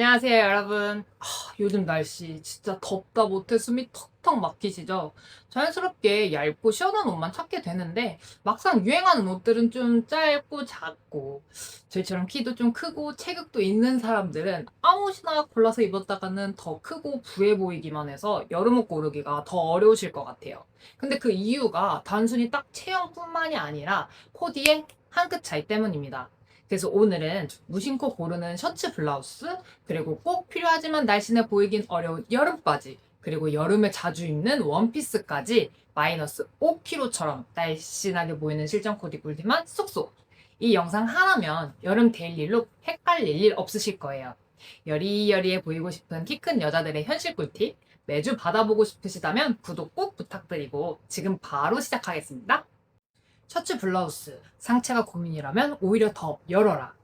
안녕하세요, 여러분. 아, 요즘 날씨 진짜 덥다 못해 숨이 턱턱 막히시죠? 자연스럽게 얇고 시원한 옷만 찾게 되는데 막상 유행하는 옷들은 좀 짧고 작고 저희처럼 키도 좀 크고 체격도 있는 사람들은 아무 옷이나 골라서 입었다가는 더 크고 부해 보이기만 해서 여름옷 고르기가 더 어려우실 것 같아요. 근데 그 이유가 단순히 딱 체형뿐만이 아니라 코디의 한 끗 차이 때문입니다. 그래서 오늘은 무심코 고르는 셔츠 블라우스, 그리고 꼭 필요하지만 날씬해 보이긴 어려운 여름 바지, 그리고 여름에 자주 입는 원피스까지 마이너스 5kg처럼 날씬하게 보이는 실전 코디 꿀팁만 쏙쏙. 이 영상 하나면 여름 데일리 룩 헷갈릴 일 없으실 거예요. 여리여리해 보이고 싶은 키 큰 여자들의 현실 꿀팁 매주 받아보고 싶으시다면 구독 꼭 부탁드리고 지금 바로 시작하겠습니다. 셔츠 블라우스 상체가 고민이라면 오히려 더 열어라.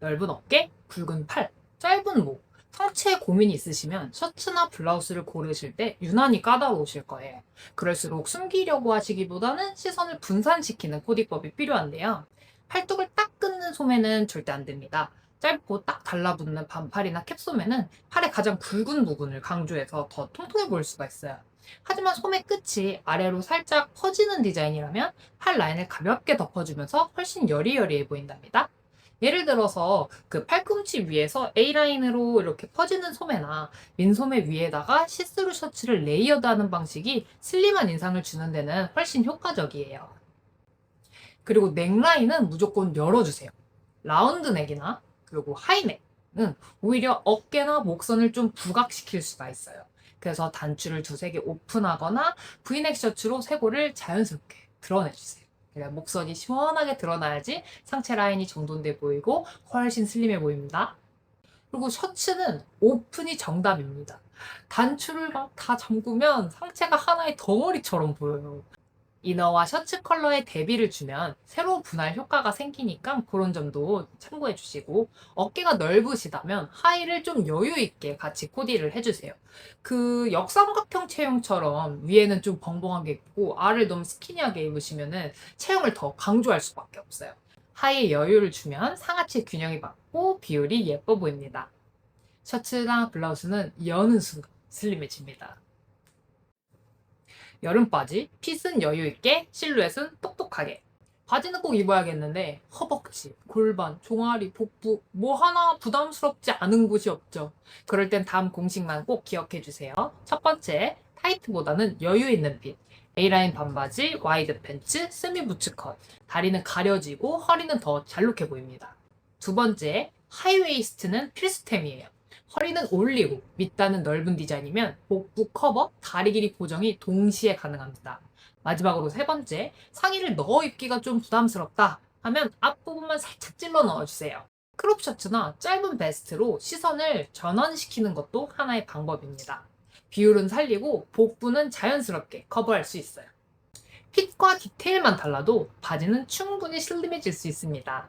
넓은 어깨, 굵은 팔, 짧은 목. 상체에 고민이 있으시면 셔츠나 블라우스를 고르실 때 유난히 까다로우실 거예요. 그럴수록 숨기려고 하시기보다는 시선을 분산시키는 코디법이 필요한데요. 팔뚝을 딱 끊는 소매는 절대 안 됩니다. 짧고 딱 달라붙는 반팔이나 캡소매는 팔의 가장 굵은 부분을 강조해서 더 통통해 보일 수가 있어요. 하지만 소매 끝이 아래로 살짝 퍼지는 디자인이라면 팔 라인을 가볍게 덮어주면서 훨씬 여리여리해 보인답니다. 예를 들어서 그 팔꿈치 위에서 A라인으로 이렇게 퍼지는 소매나 민소매 위에다가 시스루 셔츠를 레이어드하는 방식이 슬림한 인상을 주는 데는 훨씬 효과적이에요. 그리고 넥라인은 무조건 열어주세요. 라운드 넥이나 그리고 하이넥은 오히려 어깨나 목선을 좀 부각시킬 수가 있어요. 그래서 단추를 두세 개 오픈하거나 브이넥 셔츠로 쇄골을 자연스럽게 드러내주세요. 그래 목선이 시원하게 드러나야지 상체 라인이 정돈돼 보이고 훨씬 슬림해 보입니다. 그리고 셔츠는 오픈이 정답입니다. 단추를 막 다 잠그면 상체가 하나의 덩어리처럼 보여요. 이너와 셔츠 컬러에 대비를 주면 새로운 분할 효과가 생기니까 그런 점도 참고해 주시고 어깨가 넓으시다면 하의를 좀 여유 있게 같이 코디를 해주세요. 그 역삼각형 체형처럼 위에는 좀 벙벙하게 입고 아래를 너무 스키니하게 입으시면은 체형을 더 강조할 수밖에 없어요. 하의에 여유를 주면 상하체 균형이 맞고 비율이 예뻐 보입니다. 셔츠나 블라우스는 여는 순간 슬림해집니다. 여름 바지, 핏은 여유 있게, 실루엣은 똑똑하게. 바지는 꼭 입어야겠는데 허벅지, 골반, 종아리, 복부 뭐 하나 부담스럽지 않은 곳이 없죠. 그럴 땐 다음 공식만 꼭 기억해 주세요. 첫 번째, 타이트보다는 여유 있는 핏. A라인 반바지, 와이드 팬츠, 스미 부츠 컷. 다리는 가려지고 허리는 더 잘록해 보입니다. 두 번째, 하이웨이스트는 필수템이에요. 허리는 올리고 밑단은 넓은 디자인이면 복부 커버, 다리 길이 고정이 동시에 가능합니다. 마지막으로 세 번째, 상의를 넣어 입기가 좀 부담스럽다 하면 앞부분만 살짝 찔러 넣어주세요. 크롭 셔츠나 짧은 베스트로 시선을 전환시키는 것도 하나의 방법입니다. 비율은 살리고 복부는 자연스럽게 커버할 수 있어요. 핏과 디테일만 달라도 바지는 충분히 슬림해질 수 있습니다.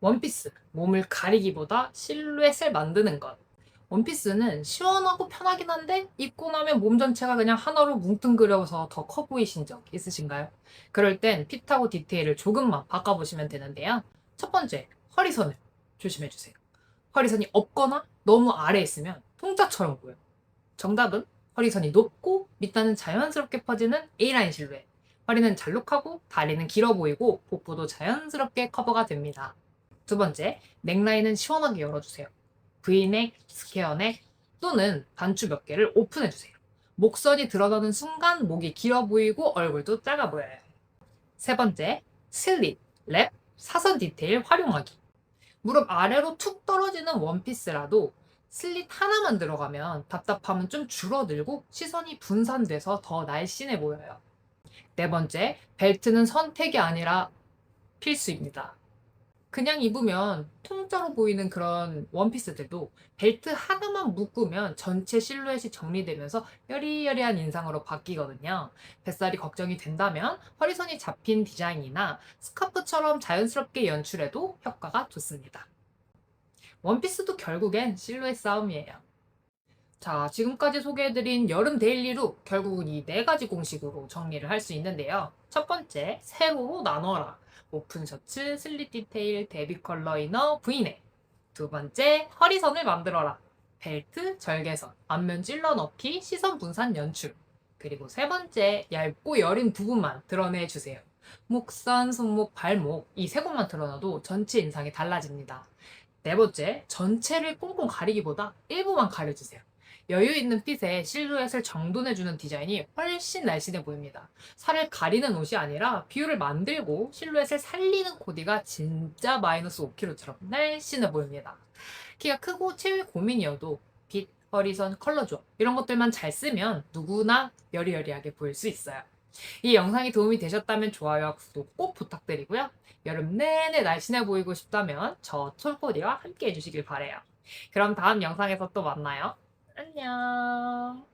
원피스, 몸을 가리기보다 실루엣을 만드는 것. 원피스는 시원하고 편하긴 한데 입고 나면 몸 전체가 그냥 하나로 뭉뚱그려서 더 커 보이신 적 있으신가요? 그럴 땐 핏하고 디테일을 조금만 바꿔보시면 되는데요. 첫 번째, 허리선을 조심해주세요. 허리선이 없거나 너무 아래에 있으면 통짜처럼 보여요. 정답은 허리선이 높고 밑단은 자연스럽게 퍼지는 A라인 실루엣. 허리는 잘록하고 다리는 길어 보이고 복부도 자연스럽게 커버가 됩니다. 두 번째, 넥라인은 시원하게 열어주세요. V넥, 스퀘어넥 또는 단추 몇 개를 오픈해주세요. 목선이 드러나는 순간 목이 길어 보이고 얼굴도 작아 보여요. 세 번째, 슬릿, 랩, 사선 디테일 활용하기. 무릎 아래로 툭 떨어지는 원피스라도 슬릿 하나만 들어가면 답답함은 좀 줄어들고 시선이 분산돼서 더 날씬해 보여요. 네 번째, 벨트는 선택이 아니라 필수입니다. 그냥 입으면 통짜로 보이는 그런 원피스들도 벨트 하나만 묶으면 전체 실루엣이 정리되면서 여리여리한 인상으로 바뀌거든요. 뱃살이 걱정이 된다면 허리선이 잡힌 디자인이나 스카프처럼 자연스럽게 연출해도 효과가 좋습니다. 원피스도 결국엔 실루엣 싸움이에요. 자, 지금까지 소개해드린 여름 데일리룩 결국은 이 네 가지 공식으로 정리를 할 수 있는데요. 첫 번째, 세로로 나눠라. 오픈 셔츠, 슬릿 디테일, 데뷔 컬러 이너, 브이넥. 두 번째, 허리선을 만들어라. 벨트, 절개선, 앞면 찔러 넣기, 시선 분산 연출. 그리고 세 번째, 얇고 여린 부분만 드러내 주세요. 목선, 손목, 발목 이 세 곳만 드러나도 전체 인상이 달라집니다. 네 번째, 전체를 꽁꽁 가리기보다 일부만 가려주세요. 여유 있는 핏에 실루엣을 정돈해주는 디자인이 훨씬 날씬해 보입니다. 살을 가리는 옷이 아니라 비율을 만들고 실루엣을 살리는 코디가 진짜 마이너스 5kg처럼 날씬해 보입니다. 키가 크고 체위 고민이어도 핏, 허리선, 컬러 조합 이런 것들만 잘 쓰면 누구나 여리여리하게 보일 수 있어요. 이 영상이 도움이 되셨다면 좋아요와 구독 꼭 부탁드리고요. 여름 내내 날씬해 보이고 싶다면 저 톨코디와 함께 해주시길 바래요. 그럼 다음 영상에서 또 만나요. 안녕.